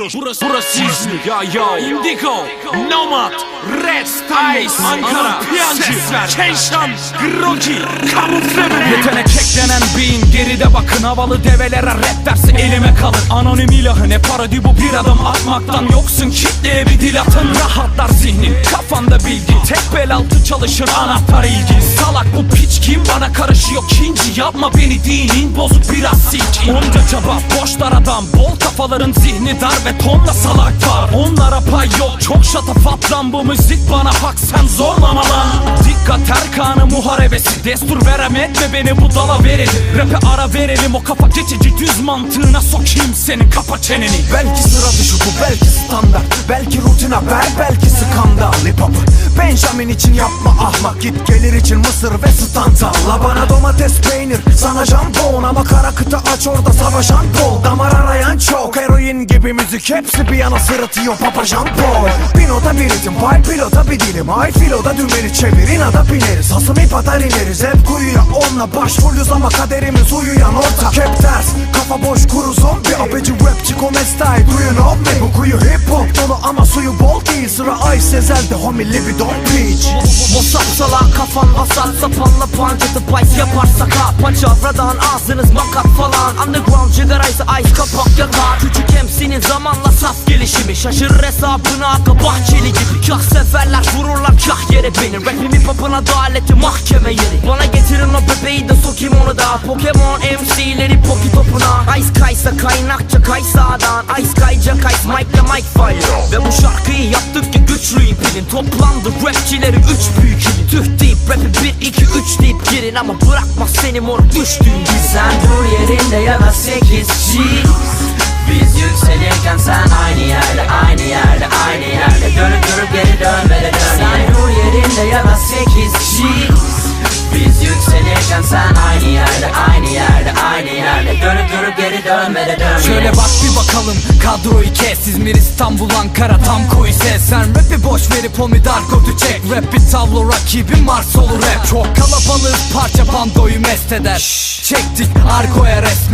burası Burası, burası İzmir. Ya ya. Indigo Nomad Red Ice Ankara Piyancı Kenşan Grogi Kamufle bebek Yetenek eklenen beyin geride bakın. Havalı develere rap dersi elime kalır Anonim ilahı ne parodi bu? Bir adım atmaktan Yoksun. Kitleye bir dil atın. Rahatlar zihnin kafanda bilgi. Tek bel altı çalışır anahtar ilgi. Salak bu piç kim? Bana karışıyor. Kinci Yapma beni. Dinin bozuk biraz silkin Onca çaba boşlar adam. Bol kafaların zihni dar ve tonla salak var Onlara pay yok çok şatafat lan Bu müzik bana hak sen zorlama lan. Dikkat Erkan'ı muharebesi. Destur verem etme beni bu dala verelim Rap'e ara verelim o kafa geçici düz mantığına sokayım senin kapa çeneni. Belki sıra dışı bu belki standart. Belki rutin haber belki skandal. Hip hop'ı Benjamin için yapma ahmak. Git gelir için mısır ve stanta La bana domates peynir sana jambon. Ama kara kıta aç orada savaşan bol. Damar arayan çok. Heroin gibi müzik hepsi bir yana sırıtıyor papa jambon Bir nota bir ritim pay pilota bir dilim. Ay filoda dümeni çevir inada bineriz. Hasım ip atar ineriz hep kuyuya Onunla başvuruyoruz ama kaderimiz uyuyan orta Kep ters kafa boş Apeci rapçi komestay do you know Bu kuyu hip hop dolu ama suyu bol değil. Sıra Ay Sezel'de homie libidon bitch What's up salak kafan vasat Sapanla pancatı pipe yaparsak ha Paçavradan ağzınız makat falan. Underground cigaraysa ice kapak yakar Küçük MC'nin zamanla saf gelişimi. Şaşırır hesabına bahçeli gibi. Kah seferler yere beni Rapimi popun adaleti mahkeme yeri. Bana getirin o bebeği de sokayım onu da. Pokemon MC'leri poki topuna. Ice kaysa kaynakça kay sağdan Ice kayca kays Mike'la Mike fire. Ve bu şarkıyı yaptık ki güçlüyüm bilin Toplandı rapçileri üç büyük ilin. Tüh deyip rapi bir iki üç deyip girin. Ama bırakmaz seni mor düştüğün gibi Sen dur yerinde ya da sekiz G biz yükselirken sen aynı yerde, aynı yerde, aynı yerde. Dönüp durup geri dön ve de dön Sen dur yerinde ya da sekiz G Biz yükselirken sen aynı yerde, aynı yerde, aynı yerde. Dönüp durup geri dön ve de dön Şöyle bak bir bakalım kadroyu kes. İzmir İstanbul Ankara tam koy ses Sen rapi boş verip o kodu çek. Rap bir tablo rakibim Mars olur rap Çok kalabalık parça bandoyu mest eder. Çektik argoya rest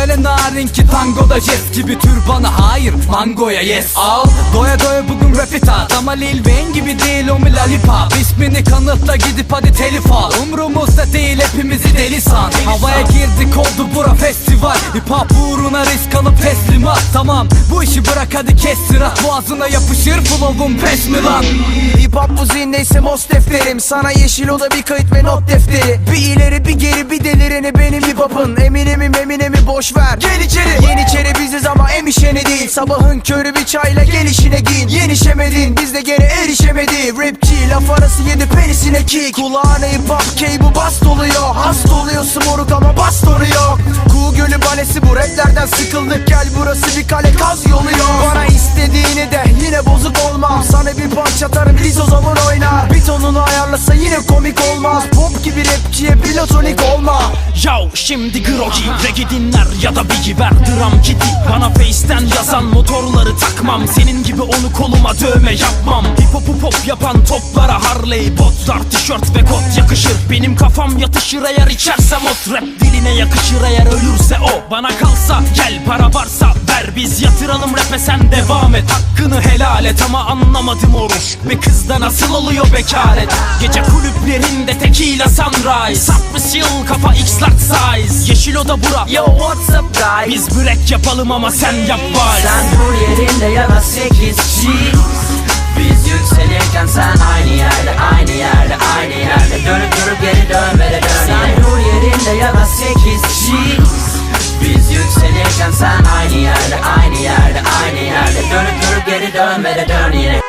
öyle narin ki tangoda jest gibi tür bana hayır mangoya yes. Al. Doya doya bugün rapi tat Ama Lil Wayne gibi değil o mi lollipop İsmini kanıtla gidip hadi telif al. Umrumuzda değil hepimizi deli san. Havaya girdik oldu bura festival. Hip hop uğruna risk alıp teslimat Tamam bu işi bırak hadi kes sırat Boğazına yapışır flow'un pes mi lan? Hip hop bu zihndeyse most defterim. Sana yeşil oda bir kayıt ve not defteri. Bir ileri bir geri bir delireni benim hip hop'ın. Eminemim eminemi boş ver. Gel içeri. Yeniçeri biziz ama emişeni değil. Sabahın körü bir çayla gelişine giyin Yenişemedin biz de gene erişemedi Rapçi laf arası yedi penisine kick. Kulağına hip hop bu bast oluyor o oynar. Bir tonunu ayarlasa yine komik olmaz. Pop gibi rapçiye platonik olma. Yo şimdi grogi Reggae dinler ya da Biggie. Ver dram kiti. Bana face'ten yazan motorları takmam. Senin gibi onu koluma dövme yapmam. Hip hop'u pop yapan toplara Harley botlar tişört ve kot yakışır. Benim kafam yatışır eğer içersem ot Rap diline yakışır eğer ölürse o. Bana kalsa gel para varsa ver Biz yatıralım rap'e sen devam et. Hakkını helal et ama anlamadım oruç. Bir kızda nasıl oluyor bekaret? Gece kulüplerinde tequila sunrise. Satmış yıl kafa x large size. Yeşil oda bura. Yo what's up guys? Biz börek yapalım ama sen yap vay Sen dur yerinde ya da 8 G. Biz yükselirken sen aynı yerde, aynı yerde, aynı yerde. Dönüp durup geri dön ve dön Sen dur yerinde ya da 8 G. Biz yükselirken sen dön ve de dön yine.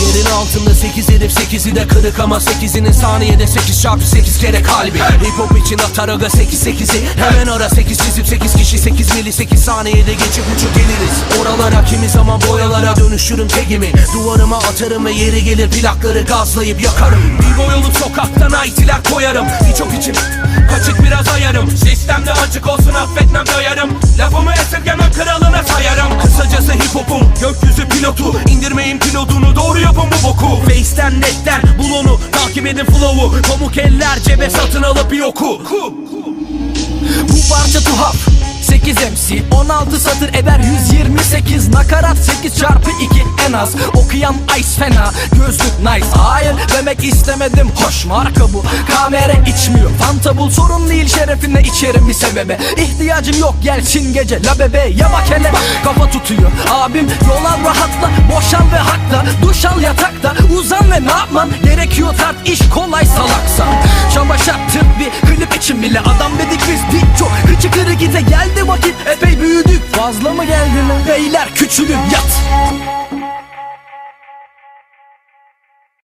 Yerin altında 8 herif 8'i de kırık ama 8'inin saniyede 8 çarpı 8 kere kalbi. Hip hop için atar aga 8 8'i Hemen ara 8 çizip 8 kişi 8 mili 8 saniyede geçip uçup geliriz. Oralara kimi zaman boyalara dönüşürüm tegimi Duvarıma atarım ve yeri gelir plakları gazlayıp yakarım. Bir boyalı sokaktan aytiler koyarım. Birçok için kaçık biraz ayarım. Sistemde açık olsun affetmem doyarım Lafımı esirgemem Kısacası hip hopum gökyüzü pilotu. İndirmeyin pilotunu doğru yapın bu boku. Face'ten netten bul onu. Takip edin flow'u. Pamuk eller cebe satın alıp bir oku Bu parça tuhaf. 38 MC 16 satır eder 128 Nakarat 8 çarpı 2 en az. Okuyan ice fena Gözlük nice. Hayır demek istemedim. Hoş marka bu. Kamera içmiyor. Fanta bul sorun değil şerefine içerim bir sebebe. İhtiyacım yok gelsin gece. La bebe ya bak hele Kafa tutuyor. Abim yol al rahatla Boşal ve hakla. Duş al yatakta Uzan ve ne yapman? Gerekiyor tart iş kolay salaksan Çaba şart tıp bir klip için bile Adam dedik biz dik çok Kıçı kırı gide geldi vakit epey büyüdük. Fazla mı geldi lan? Beyler küçülün yat